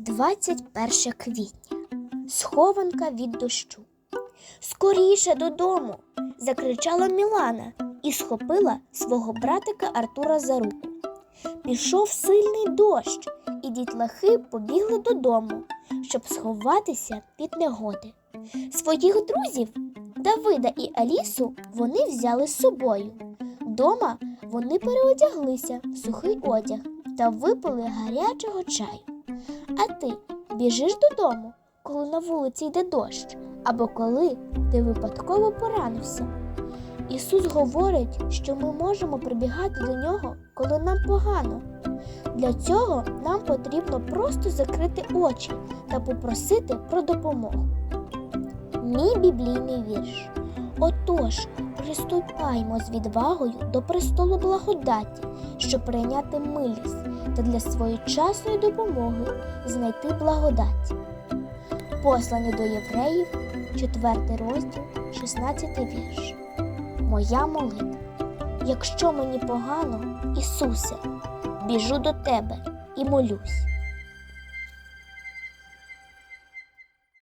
21 квітня. Схованка від дощу. Скоріше додому. закричала Мілана і схопила свого братика Артура за руку. Пішов сильний дощ, і дітлахи побігли додому, щоб сховатися від негоди. Своїх друзів Давида і Алісу вони взяли з собою. Дома вони переодяглися в сухий одяг та випили гарячого чаю. А ти біжиш додому, коли на вулиці йде дощ, або коли ти випадково поранився. Ісус говорить, що ми можемо прибігати до нього, коли нам погано. Для цього нам потрібно просто закрити очі та попросити про допомогу. Мій біблійний вірш. Отож, приступаймо з відвагою до престолу благодаті, щоб прийняти милість та для своєчасної допомоги знайти благодать. Послані до євреїв, 4 розділ, 16 вірш. Моя молитва. Якщо мені погано, Ісусе, біжу до Тебе і молюсь.